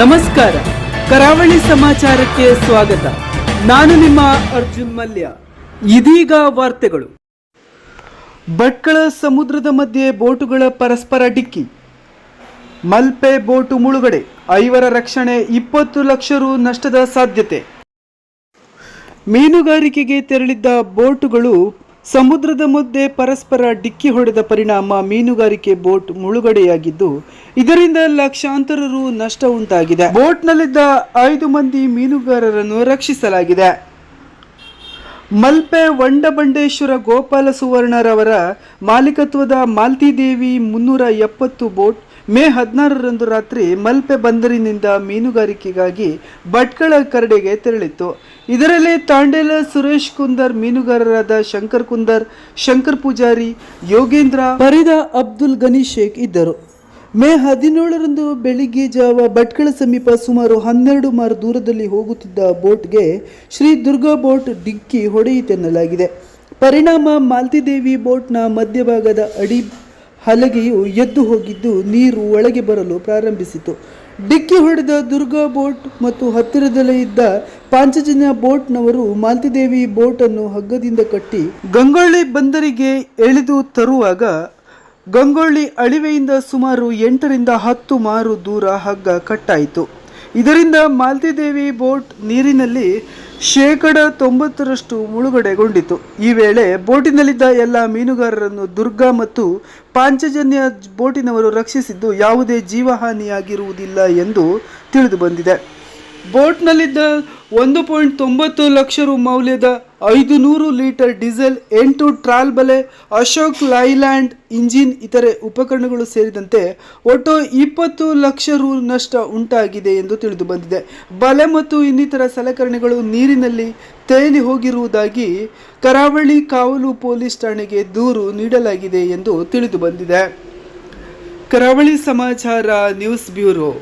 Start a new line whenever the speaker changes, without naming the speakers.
ನಮಸ್ಕಾರ. ಕರಾವಳಿ ಸಮಾಚಾರಕ್ಕೆ ಸ್ವಾಗತ. ನಾನು ನಿಮ್ಮ ಅರ್ಜುನ್ ಮಲ್ಯ. ಇದೀಗ ವಾರ್ತೆಗಳು. ಭಟ್ಕಳ ಸಮುದ್ರದ ಮಧ್ಯೆ ಬೋಟುಗಳ ಪರಸ್ಪರ ಡಿಕ್ಕಿ. ಮಲ್ಪೆ ಬೋಟು ಮುಳುಗಡೆ ಐವರ ರಕ್ಷಣೆ ಇಪ್ಪತ್ತು ಲಕ್ಷ ರು ನಷ್ಟದ ಸಾಧ್ಯತೆ. ಮೀನುಗಾರಿಕೆಗೆ ತೆರಳಿದ್ದ ಬೋಟುಗಳು ಸಮುದ್ರದ ಮಧ್ಯೆ ಪರಸ್ಪರ ಡಿಕ್ಕಿ ಹೊಡೆದ ಪರಿಣಾಮ ಮೀನುಗಾರಿಕೆ ಬೋಟ್ ಮುಳುಗಡೆಯಾಗಿದ್ದು, ಇದರಿಂದ ಲಕ್ಷಾಂತರ ರು ನಷ್ಟ ಉಂಟಾಗಿದೆ. ಬೋಟ್ನಲ್ಲಿದ್ದ ಐದು ಮಂದಿ ಮೀನುಗಾರರನ್ನು ರಕ್ಷಿಸಲಾಗಿದೆ. ಮಲ್ಪೆ ವಂಡಬಂಡೇಶ್ವರ ಗೋಪಾಲ ಸುವರ್ಣರವರ ಮಾಲೀಕತ್ವದ ಮಾಲ್ತಿದೇವಿ ಮುನ್ನೂರ ಎಪ್ಪತ್ತು ಬೋಟ್ ಮೇ ಹದಿನಾರರಂದು ರಾತ್ರಿ ಮಲ್ಪೆ ಬಂದರಿನಿಂದ ಮೀನುಗಾರಿಕೆಗಾಗಿ ಭಟ್ಕಳ ಕರಡೆಗೆ ತೆರಳಿತ್ತು. ಇದರಲ್ಲಿ ತಾಂಡೇಲ ಸುರೇಶ್ ಕುಂದರ್, ಮೀನುಗಾರರಾದ ಶಂಕರ್ ಕುಂದರ್, ಶಂಕರ್ ಪೂಜಾರಿ, ಯೋಗೇಂದ್ರ ಫರೀದಾ ಅಬ್ದುಲ್ ಗನಿ ಶೇಖ್ ಇದ್ದರು. ಮೇ ಹದಿನೇಳರಂದು ಬೆಳಿಗ್ಗೆ ಜಾವ ಭಟ್ಕಳ ಸಮೀಪ ಸುಮಾರು ಹನ್ನೆರಡು ಮಾರು ದೂರದಲ್ಲಿ ಹೋಗುತ್ತಿದ್ದ ಬೋಟ್ಗೆ ಶ್ರೀ ದುರ್ಗಾ ಬೋಟ್ ಡಿಕ್ಕಿ ಹೊಡೆಯಿತೆನ್ನಲಾಗಿದೆ. ಪರಿಣಾಮ ಮಾಲ್ತಿದೇವಿ ಬೋಟ್ನ ಮಧ್ಯಭಾಗದ ಅಡಿ ಹಲಗೆಯು ಎದ್ದು ಹೋಗಿದ್ದು ನೀರು ಒಳಗೆ ಬರಲು ಪ್ರಾರಂಭಿಸಿತು. ಡಿಕ್ಕಿ ಹೊಡೆದ ದುರ್ಗಾ ಬೋಟ್ ಮತ್ತು ಹತ್ತಿರದಲ್ಲೇ ಇದ್ದ ಪಾಂಚಜನ್ಯ ಬೋಟ್ನವರು ಮಾಲ್ತಿದೇವಿ ಬೋಟನ್ನು ಹಗ್ಗದಿಂದ ಕಟ್ಟಿ ಗಂಗೊಳ್ಳಿ ಬಂದರಿಗೆ ಎಳೆದು ತರುವಾಗ ಗಂಗೊಳ್ಳಿ ಅಳಿವೆಯಿಂದ ಸುಮಾರು ಎಂಟರಿಂದ ಹತ್ತು ಮಾರು ದೂರ ಹಗ್ಗ ಕಟ್ಟಾಯಿತು. ಇದರಿಂದ ಮಾಲ್ತಿದೇವಿ ಬೋಟ್ ನೀರಿನಲ್ಲಿ ಶೇಕಡ ತೊಂಬತ್ತರಷ್ಟು ಮುಳುಗಡೆಗೊಂಡಿತು. ಈ ವೇಳೆ ಬೋಟಿನಲ್ಲಿದ್ದ ಎಲ್ಲ ಮೀನುಗಾರರನ್ನು ದುರ್ಗಾ ಮತ್ತು ಪಾಂಚಜನ್ಯ ಬೋಟಿನವರು ರಕ್ಷಿಸಿದ್ದು ಯಾವುದೇ ಜೀವಹಾನಿಯಾಗಿರುವುದಿಲ್ಲ ಎಂದು ತಿಳಿದು ಬಂದಿದೆ ಬೋಟ್ನಲ್ಲಿದ್ದ ಒಂದು ಪಾಯಿಂಟ್ ತೊಂಬತ್ತು ಲಕ್ಷ ರು ಮೌಲ್ಯದ ಐದು ನೂರು ಲೀಟರ್ ಡೀಸೆಲ್, ಎಂಟು ಟ್ರಾಲ್ ಬಲೆ, ಅಶೋಕ್ ಲೈಲ್ಯಾಂಡ್ ಇಂಜಿನ್ ಇತರೆ ಉಪಕರಣಗಳು ಸೇರಿದಂತೆ ಒಟ್ಟು ಇಪ್ಪತ್ತು ಲಕ್ಷ ರು ನಷ್ಟ ಉಂಟಾಗಿದೆ ಎಂದು ತಿಳಿದು ಬಂದಿದೆ. ಬಲೆ ಮತ್ತು ಇನ್ನಿತರ ಸಲಕರಣೆಗಳು ನೀರಿನಲ್ಲಿ ತೇಲಿ ಹೋಗಿರುವುದಾಗಿ ಕರಾವಳಿ ಕಾವಲು ಪೊಲೀಸ್ ಠಾಣೆಗೆ ದೂರು ನೀಡಲಾಗಿದೆ ಎಂದು ತಿಳಿದು ಬಂದಿದೆ. ಕರಾವಳಿ ಸಮಾಚಾರ ನ್ಯೂಸ್ ಬ್ಯೂರೋ.